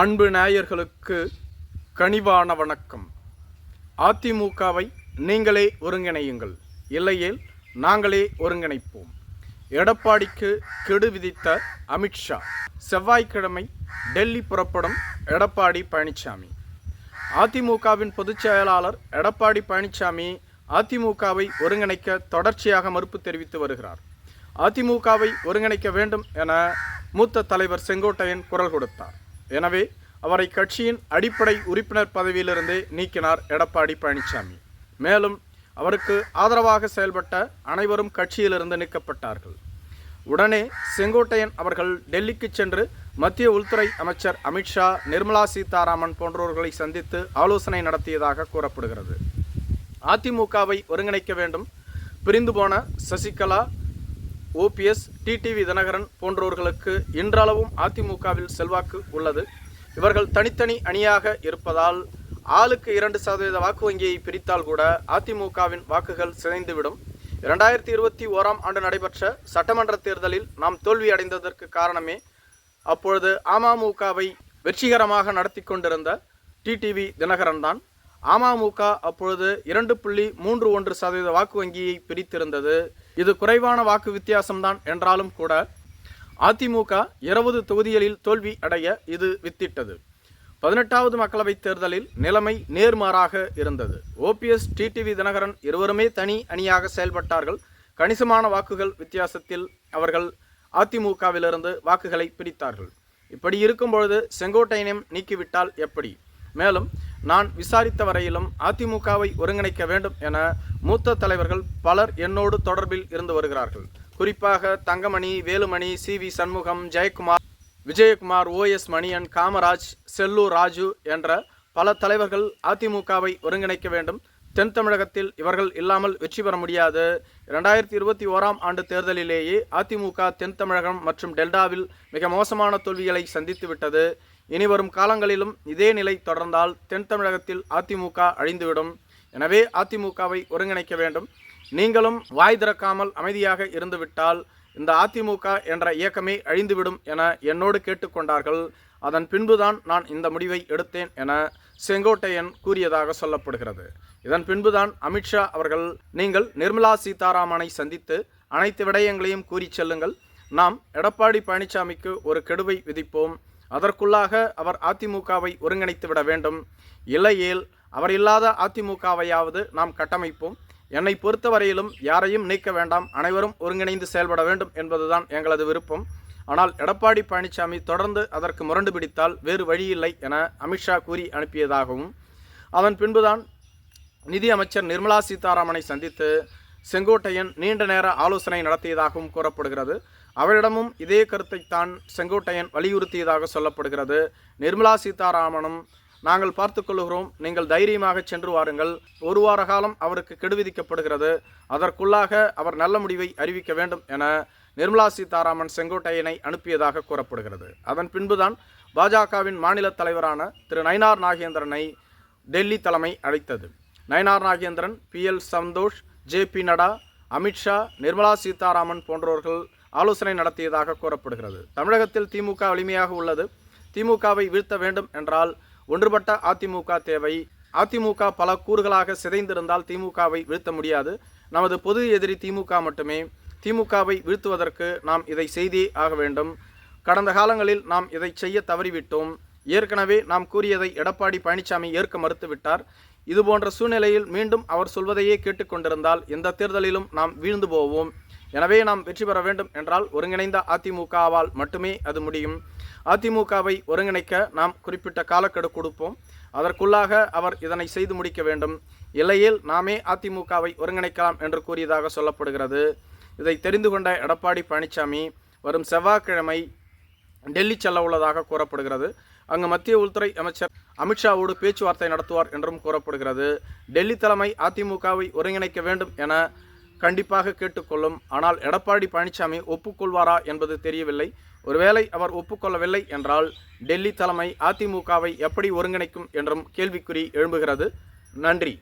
அன்பு நேயர்களுக்கு கனிவான வணக்கம். அதிமுகவை நீங்களே ஒருங்கிணையுங்கள். இல்லையேல் நாங்களே ஒருங்கிணைப்போம். எடப்பாடிக்கு கெடு விதித்த அமித்ஷா செவ்வாய்க்கிழமை டெல்லி புறப்படும் எடப்பாடி பழனிசாமி அதிமுகவின் பொதுச் செயலாளர் எடப்பாடி பழனிசாமி அதிமுகவை ஒருங்கிணைக்க தொடர்ச்சியாக மறுப்பு தெரிவித்து வருகிறார். அதிமுகவை ஒருங்கிணைக்க வேண்டும் என மூத்த தலைவர் செங்கோட்டையன் குரல் கொடுத்தார். எனவே அவரை கட்சியின் அடிப்படை உறுப்பினர் பதவியிலிருந்தே நீக்கினார் எடப்பாடி பழனிசாமி மேலும் அவருக்கு ஆதரவாக செயல்பட்ட அனைவரும் கட்சியிலிருந்து நீக்கப்பட்டார்கள். உடனே செங்கோட்டையன் அவர்கள் டெல்லிக்கு சென்று மத்திய உள்துறை அமைச்சர் அமித்ஷா நிர்மலா சீதாராமன் போன்றவர்களை சந்தித்து ஆலோசனை நடத்தியதாக கூறப்படுகிறது. அதிமுகவை ஒருங்கிணைக்க வேண்டும் பிரிந்து போன சசிகலா ஓபிஎஸ் டிடிவி தினகரன் போன்றவர்களுக்கு இன்றளவும் அதிமுகவில் செல்வாக்கு உள்ளது. இவர்கள் தனித்தனி அணியாக இருப்பதால் ஆளுக்கு இரண்டு சதவீத வாக்கு வங்கியை பிரித்தால் கூட அதிமுகவின் வாக்குகள் சிதைந்துவிடும். இரண்டாயிரத்தி இருபத்தி ஓராம் ஆண்டு நடைபெற்ற சட்டமன்ற தேர்தலில் நாம் தோல்வி அடைந்ததற்கு காரணமே அப்பொழுது அமமுகவை வெற்றிகரமாக நடத்தி கொண்டிருந்த டிடிவி தினகரன் தான். அமமுக அப்பொழுது இரண்டு புள்ளி மூன்று ஒன்று சதவீத வாக்கு வங்கியை பிரித்திருந்தது. இது குறைவான வாக்கு வித்தியாசம்தான் என்றாலும் கூட அதிமுக இருபது தொகுதிகளில் தோல்வி அடைய இது வித்திட்டது. பதினெட்டாவது மக்களவைத் தேர்தலில் நிலைமை நேர்மாறாக இருந்தது. ஓபிஎஸ் டிடிவி தினகரன் இருவருமே தனி அணியாக செயல்பட்டார்கள். கணிசமான வாக்குகள் வித்தியாசத்தில் அவர்கள் அதிமுகவிலிருந்து வாக்குகளை பிடித்தார்கள். இப்படி இருக்கும் பொழுது செங்கோட்டையனையும் நீக்கிவிட்டால் எப்படி? மேலும் நான் விசாரித்த வரையிலும் அதிமுகவை ஒருங்கிணைக்க வேண்டும் என மூத்த தலைவர்கள் பலர் என்னோடு தொடர்பில் இருந்து வருகிறார்கள். குறிப்பாக Thangamani Velumani C V Shanmugam Jayakumar Vijayakumar OS Manian Kamaraj Sellur Raju என்ற பல தலைவர்கள் அதிமுகவை ஒருங்கிணைக்க வேண்டும். தென் தமிழகத்தில் இவர்கள் இல்லாமல் வெற்றி பெற முடியாது. இரண்டாயிரத்தி இருபத்தி ஓராம் ஆண்டு தேர்தலிலேயே அதிமுக தென் தமிழகம் மற்றும் டெல்டாவில் மிக மோசமான தோல்விகளை சந்தித்து விட்டது. இனி வரும் காலங்களிலும் இதே நிலை தொடர்ந்தால் தென் தமிழகத்தில் அதிமுக அழிந்துவிடும். எனவே அதிமுகவை ஒருங்கிணைக்க வேண்டும். நீங்களும் வாய் திறக்காமல் அமைதியாக இருந்துவிட்டால் இந்த அதிமுக என்ற இயக்கமே அழிந்துவிடும் என என்னோடு கேட்டுக்கொண்டார்கள். அதன் பின்புதான் நான் இந்த முடிவை எடுத்தேன் என செங்கோட்டையன் கூறியதாக சொல்லப்படுகிறது. இதன் பின்புதான் அமித்ஷா அவர்கள் நீங்கள் நிர்மலா சீதாராமனை சந்தித்து அனைத்து விடயங்களையும் கூறி செல்லுங்கள். நாம் எடப்பாடி பழனிசாமிக்கு ஒரு கெடுவை விதிப்போம். அதற்குள்ளாக அவர் அதிமுகவை ஒருங்கிணைத்து விட வேண்டும். இல்லையேல் அவர் இல்லாத அதிமுகவையாவது நாம் கட்டமைப்போம். என்னை பொறுத்தவரையிலும் யாரையும் நீக்க வேண்டாம். அனைவரும் ஒருங்கிணைந்து செயல்பட வேண்டும் என்பதுதான் எங்களது விருப்பம். ஆனால் எடப்பாடி பழனிசாமி தொடர்ந்து அதற்கு முரண்டு பிடித்தால் வேறு வழியில்லை என அமித்ஷா கூறி அனுப்பியதாகவும் அதன் பின்புதான் நிதி அமைச்சர் நிர்மலா சீதாராமனை சந்தித்து செங்கோட்டையன் நீண்ட நேர ஆலோசனை நடத்தியதாகவும் கூறப்படுகிறது. அவரிடமும் இதே கருத்தைத்தான் செங்கோட்டையன் வலியுறுத்தியதாக சொல்லப்படுகிறது. நிர்மலா சீதாராமனும் நாங்கள் பார்த்துக்கொள்கிறோம் நீங்கள் தைரியமாக சென்று வாருங்கள். ஒரு வார காலம் அவருக்கு கெடு விதிக்கப்படுகிறது. அதற்குள்ளாக அவர் நல்ல முடிவை அறிவிக்க வேண்டும் என நிர்மலா சீதாராமன் செங்கோட்டையனை அனுப்பியதாக கூறப்படுகிறது. அதன் பின்புதான் பாஜகவின் மாநில தலைவரான திரு நயினார் நாகேந்திரனை டெல்லி தலைமை அழைத்தது. Nainar Nagendran B. L. Santhosh J. P. Nadda Amit Shah Nirmala Sitharaman போன்றவர்கள் ஆலோசனை நடத்தியதாக கூறப்படுகிறது. தமிழகத்தில் திமுக வலிமையாக உள்ளது. திமுகவை வீழ்த்த வேண்டும் என்றால் ஒன்றுபட்ட அதிமுக தேவை. அதிமுக பல கூறுகளாக சிதைந்திருந்தால் திமுகவை வீழ்த்த முடியாது. நமது பொது எதிரி திமுக மட்டுமே. திமுகவை வீழ்த்துவதற்கு நாம் இதை செய்தே ஆக வேண்டும். கடந்த காலங்களில் நாம் இதை செய்ய தவறிவிட்டோம். ஏற்கனவே நாம் கூறியதை எடப்பாடி பழனிசாமி ஏற்க மறுத்துவிட்டார். இதுபோன்ற சூழ்நிலையில் மீண்டும் அவர் சொல்வதையே கேட்டுக்கொண்டிருந்தால் எந்த தேர்தலிலும் நாம் வீழ்ந்து போவோம். எனவே நாம் வெற்றி பெற வேண்டும் என்றால் ஒருங்கிணைந்த அதிமுகவால் மட்டுமே அது முடியும். அதிமுகவை ஒருங்கிணைக்க நாம் குறிப்பிட்ட காலக்கெடு கொடுப்போம். அதற்குள்ளாக அவர் இதனை செய்து முடிக்க வேண்டும். இல்லையில் நாமே அதிமுகவை ஒருங்கிணைக்கலாம் என்று கூறியதாக சொல்லப்படுகிறது. இதை தெரிந்து கொண்ட எடப்பாடி பழனிசாமி வரும் செவ்வாய்க்கிழமை டெல்லி செல்ல உள்ளதாக கூறப்படுகிறது. அங்கு மத்திய உள்துறை அமைச்சர் அமித்ஷாவோடு பேச்சுவார்த்தை நடத்துவார் என்றும் கூறப்படுகிறது. டெல்லி தலைமை அதிமுகவை ஒருங்கிணைக்க வேண்டும் என கண்டிப்பாக கேட்டுக்கொள்ளும். ஆனால் எடப்பாடி பழனிசாமி ஒப்புக்கொள்வாரா என்பது தெரியவில்லை. ஒருவேளை அவர் ஒப்புக்கொள்ளவில்லை என்றால் டெல்லி தலைமை அதிமுகவை எப்படி ஒருங்கிணைக்கும் என்றும் கேள்விக்குறி எழும்புகிறது. நன்றி.